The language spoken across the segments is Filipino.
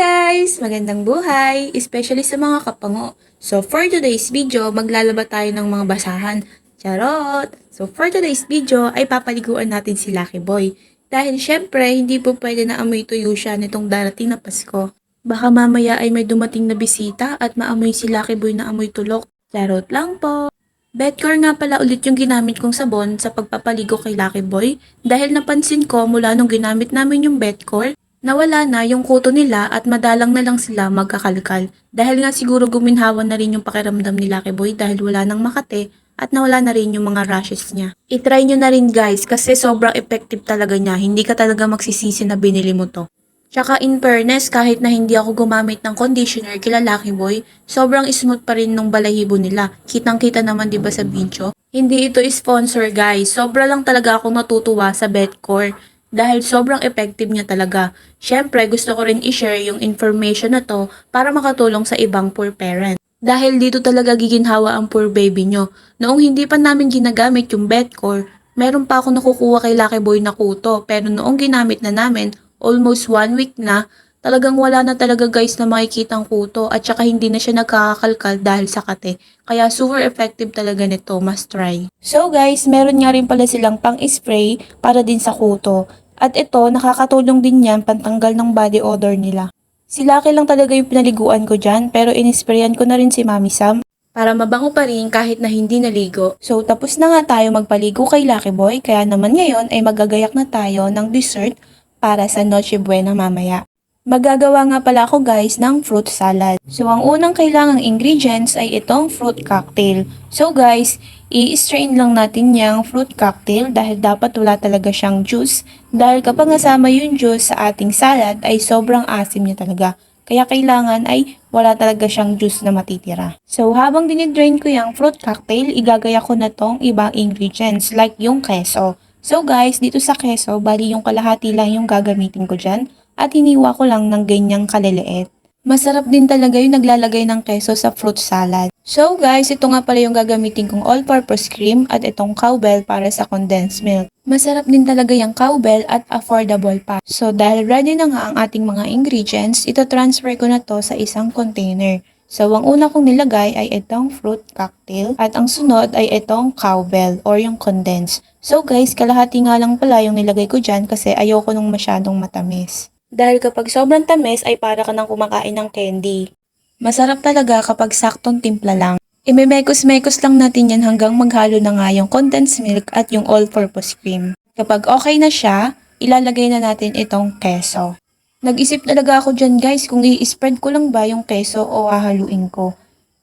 guys! Magandang buhay! Especially sa mga kapango. So for today's video, maglalaba tayo ng mga basahan. Charot! So for today's video, ay papaliguan natin si Lucky Boy. Dahil syempre, hindi po pwede na amoy tuyo siya nitong darating na Pasko. Baka mamaya ay may dumating na bisita at maamoy si Lucky Boy na amoy tulok. Charot lang po! Betcore nga pala ulit yung ginamit kong sabon sa pagpapaligo kay Lucky Boy dahil napansin ko mula nung ginamit namin yung Betcore, nawala na yung kuto nila at madalang na lang sila magkakalkal. Dahil nga siguro guminhawan na rin yung pakiramdam ni Lucky Boy dahil wala nang makate at nawala na rin yung mga rashes niya. I-try nyo na rin guys kasi sobrang effective talaga niya. Hindi ka talaga magsisisi na binili mo to. Tsaka in fairness, kahit na hindi ako gumamit ng conditioner kila Lucky Boy, sobrang smooth pa rin nung balahibo nila. Kitang-kita naman ba sa video? Hindi ito sponsor guys. Sobra lang talaga akong natutuwa sa Betcore dahil sobrang effective niya talaga. Syempre, gusto ko rin i-share yung information na to para makatulong sa ibang poor parent. Dahil dito talaga giginhawa ang poor baby nyo. Noong hindi pa namin ginagamit yung Betcore, meron pa ako nakukuha kay Lucky Boy na kuto. Pero noong ginamit na namin, almost one week na, talagang wala na talaga guys na makikitang kuto at saka hindi na siya nagkakakalkal dahil sa kate. Kaya super effective talaga nito, must try. So guys, meron nga rin pala silang pang-spray para din sa kuto. At ito, nakakatulong din yan pantanggal ng body odor nila. Si Lucky lang talaga yung pinaliguan ko dyan, pero inisprayan ko na rin si Mami Sam para mabango pa rin kahit na hindi naligo. So tapos na nga tayo magpaligo kay Lucky Boy, kaya naman ngayon ay magagayak na tayo ng dessert para sa Noche Buena mamaya. Magagawa nga pala ako guys ng fruit salad. So ang unang kailangang ingredients ay itong fruit cocktail. So guys, i-strain lang natin yung fruit cocktail dahil dapat wala talaga siyang juice. Dahil kapag nasama yung juice sa ating salad ay sobrang asim niya talaga. Kaya kailangan ay wala talaga siyang juice na matitira. So habang dinidrain ko yung fruit cocktail, igagaya ko na tong ibang ingredients like yung keso. So guys, dito sa keso, bali yung kalahati lang yung gagamitin ko dyan at hiniwa ko lang ng ganyang kaliliit. Masarap din talaga yung naglalagay ng keso sa fruit salad. So guys, ito nga pala yung gagamitin kong all-purpose cream at itong cowbell para sa condensed milk. Masarap din talaga yung cowbell at affordable pa. So dahil ready na nga ang ating mga ingredients, ito transfer ko na to sa isang container. So, ang una kong nilagay ay itong fruit cocktail at ang sunod ay itong cowbell or yung condensed. So guys, kalahati nga lang pala yung nilagay ko dyan kasi ayoko nung masyadong matamis. Dahil kapag sobrang tamis ay para ka nang kumakain ng candy. Masarap talaga kapag saktong timpla lang. Imemekos-mekos lang natin yan hanggang maghalo na nga yung condensed milk at yung all-purpose cream. Kapag okay na siya, ilalagay na natin itong keso. Nag-isip talaga ako dyan guys kung i-spread ko lang ba yung keso o hahaluin ko.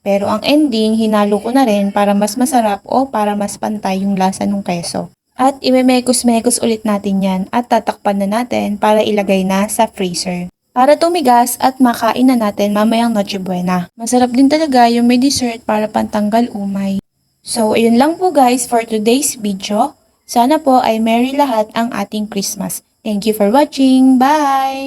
Pero ang ending, hinalo ko na rin para mas masarap o para mas pantay yung lasa ng keso. At imemekos-mekos ulit natin yan at tatakpan na natin para ilagay na sa freezer. Para tumigas at makain na natin mamayang Noche Buena. Masarap din talaga yung may dessert para pantanggal umay. So, ayun lang po guys for today's video. Sana po ay merry lahat ang ating Christmas. Thank you for watching. Bye!